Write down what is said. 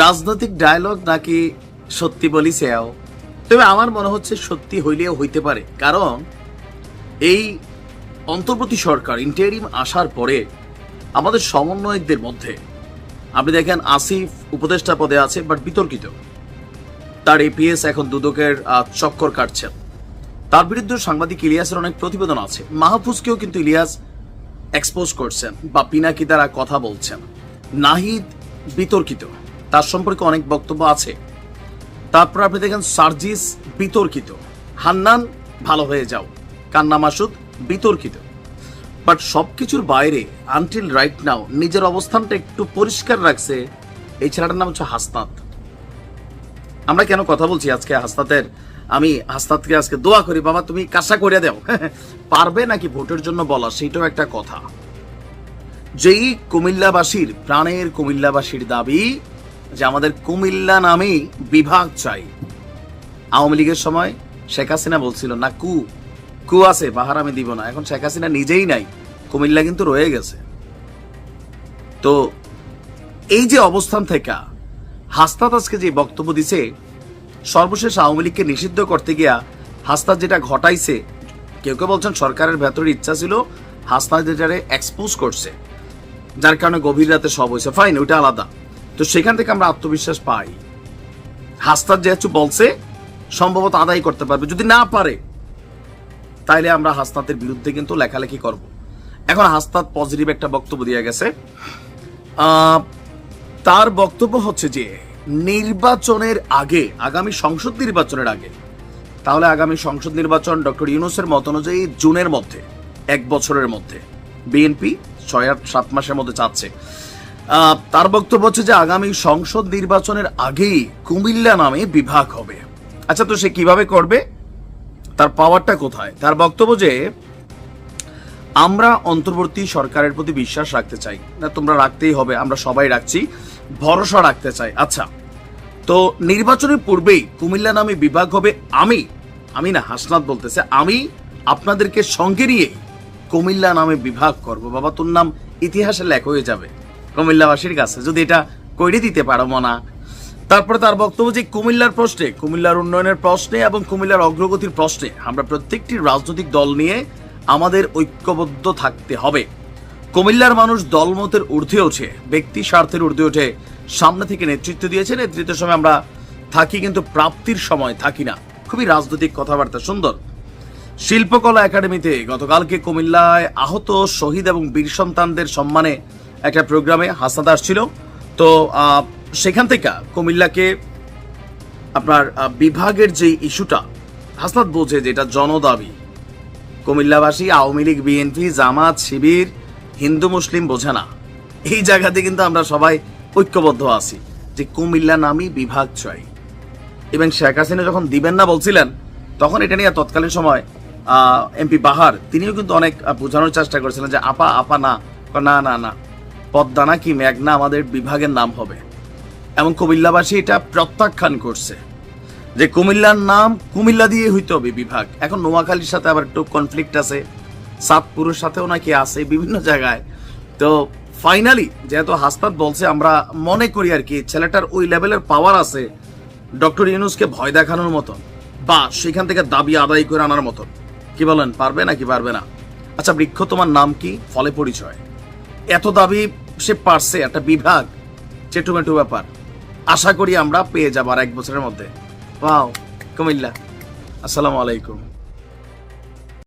রাজনৈতিক ডায়লগ নাকি সত্যি বলি বলিছেও তবে আমার মনে হচ্ছে সত্যি হইলেও হইতে পারে। কারণ এই অন্তর্বর্তী সরকার ইন্টারিম আসার পরে আমাদের সমন্বয়কদের মধ্যে, আপনি দেখেন আসিফ উপদেষ্টা পদে আছে বাট বিতর্কিত। তার এপিএস এখন দুদকের চক্কর কাটছেন। তার বিরুদ্ধে সাংবাদিক ইলিয়াসের অনেক প্রতিবেদন আছে। মাহফুজকেও কিন্তু ইলিয়াস এক্সপোজ করছেন, বা পিনাকি দ্বারা কথা বলছেন। নাহিদ বিতর্কিত। তার সম্পর্কে অনেক বক্তব্য আছে। তারপর আপনি দেখেন, সার্জিস বিতর্কিত। হান্নান, ভালো হয়ে যাও। কান্না মাসুদ বিতর্কিত। বাট সব কিছুর বাইরে আনটিল রাইট নাও নিজের অবস্থানটা একটু পরিষ্কার রাখছে এই ছেলেটার নাম হচ্ছে হাসনাত। আমরা কেন কথা বলছি আজকে হাসনাতের? আমি হাসনাতকে আজকে দোয়া করি, বাবা, তুমি কাজটা করে দাও। পারবে নাকি ভোটের জন্য বলা, সেটাও একটা কথা। যেই কুমিল্লাবাসীর, প্রাণের কুমিল্লাবাসীর দাবি যে আমাদের কুমিল্লা নামেই বিভাগ চাই। আওয়ামী লীগের সময় শেখ হাসিনা বলছিল, না, কু কু আছে, বাহার আমি দিব না। এখন শেখ হাসিনা নিজেই নাই, কুমিল্লা কিন্তু রয়ে গেছে। তো এই যে অবস্থান থেকে হাস্তাত আজকে যে বক্তব্য দিছে, সর্বশেষ আওয়ামী লীগকে নিষিদ্ধ করতে গিয়া হাস্তাত যেটা ঘটাইছে, কেউ কেউ বলছেন সরকারের ভেতরে ইচ্ছা ছিল হাসনাত যেটারে এক্সপোজ করছে। যার কারণে গভীর রাতে সব হয়েছে। ফাইন ওইটা আলাদা। তো সেখান থেকে আমরা আত্মবিশ্বাস পাই। হাস্তাত যেহেতু বলছে, সম্ভবত আদায় করতে পারবে। যদি না পারে, তাইলে আমরা হাসনাতের বিরুদ্ধে কিন্তু লেখালেখি করব। এখন হাসনাত পজিটিভ একটা বক্তব্য দিয়ে গেছে। তার বক্তব্য হচ্ছে যে, নির্বাচনের আগে, আগামী সংসদ নির্বাচনের আগে, তাহলে আগামী সংসদ নির্বাচন ডক্টর ইউনুসের মত অনুযায়ী জুনের মধ্যে, এক বছরের মধ্যে, বিএনপি ছয় আট সাত মাসের মধ্যে চাচ্ছে। তার বক্তব্য হচ্ছে যে আগামী সংসদ নির্বাচনের আগেই কুমিল্লা নামে বিভাগ হবে। আচ্ছা তো সে কীভাবে করবে? তার পাওয়ারটা কোথায়? তার বক্তব্য যে, আমরা অন্তর্বর্তী সরকারের প্রতি বিশ্বাস রাখতে চাই। না, তোমরা রাখতেই হবে, আমরা সবাই রাখছি, ভরসা রাখতে চাই। আচ্ছা তো নির্বাচনের পূর্বেই কুমিল্লা নামে বিভাগ হবে আমি। আমি না, হাসনাত বলতেছে, আমি আপনাদেরকে সঙ্গে নিয়ে কুমিল্লা নামে বিভাগ করব। বাবা, তোর নাম ইতিহাসে লেখ হয়ে যাবে। কুমিল্লাবাসীর কাছে যদি এটা কইরে দিতে পারো মনা। তারপরে তার বক্তব্য যে কুমিল্লার প্রশ্নে, কুমিল্লার উন্নয়নের প্রশ্নে এবং কুমিল্লার অগ্রগতির প্রশ্নে আমরা প্রত্যেকটি রাজনৈতিক দল নিয়ে আমাদের ঐক্যবদ্ধ থাকতে হবে। কুমিল্লার মানুষ দলমতের ঊর্ধ্বে ওঠে, ব্যক্তি স্বার্থের ঊর্ধ্বে ওঠে, সামনে থেকে নেতৃত্ব দিয়েছে, নেতৃত্বের সময় আমরা থাকি কিন্তু প্রাপ্তির সময় থাকি না। খুবই রাজনৈতিক কথাবার্তা, সুন্দর। শিল্পকলা একাডেমিতে গতকালকে কুমিল্লায় আহত শহীদ এবং বীর সন্তানদের সম্মানে একটা প্রোগ্রামে হাসাদ ছিল। তো সেখান থেকে কুমিল্লাকে আপনার বিভাগের যে ইস্যুটা, হাসনাত বোঝে যে এটা জনদাবি। কুমিল্লাবাসী, আওয়ামী লীগ, বিএনপি, জামাত, শিবির, হিন্দু, মুসলিম বোঝে না। এই জায়গাতে কিন্তু আমরা সবাই ঐক্যবদ্ধ আছি যে কুমিল্লা নামই বিভাগ চাই। এবং শেখ হাসিনা যখন দিবেন না বলছিলেন, তখন এটা নিয়ে তৎকালীন সময় এমপি বাহার, তিনিও কিন্তু অনেক বোঝানোর চেষ্টা করেছিলেন যে আপা আপা না না না না, পদ্মা না কি মেঘনা আমাদের বিভাগের নাম হবে। এবং কুমিল্লাবাসী এটা প্রত্যাখ্যান করছে যে কুমিল্লার নাম কুমিল্লা দিয়ে হইতে হবে বিভাগ। এখন নোয়াখালীর সাথে আবার একটু কনফ্লিক্ট আছে, সাতপুরের সাথেও নাকি আছে বিভিন্ন জায়গায়। তো ফাইনালি যেহেতু হাসপাত বলছে, আমরা মনে করি আর কি, ছেলেটার ওই লেভেলের পাওয়ার আছে ডক্টর ইউনুসকে ভয় দেখানোর মতন, বা সেখান থেকে দাবি আদায় করে আনার মতন। কি বলেন, পারবে নাকি পারবে না? আচ্ছা বৃক্ষ তোমার নাম কি? ফলে পরিচয়। এত দাবি সে পারছে, একটা বিভাগ। চেটুমেটু ব্যাপার। আশা করি আমরা পেয়ে যাব আর এক বছরের মধ্যে। পাও কুমিল্লা। আসসালামু আলাইকুম।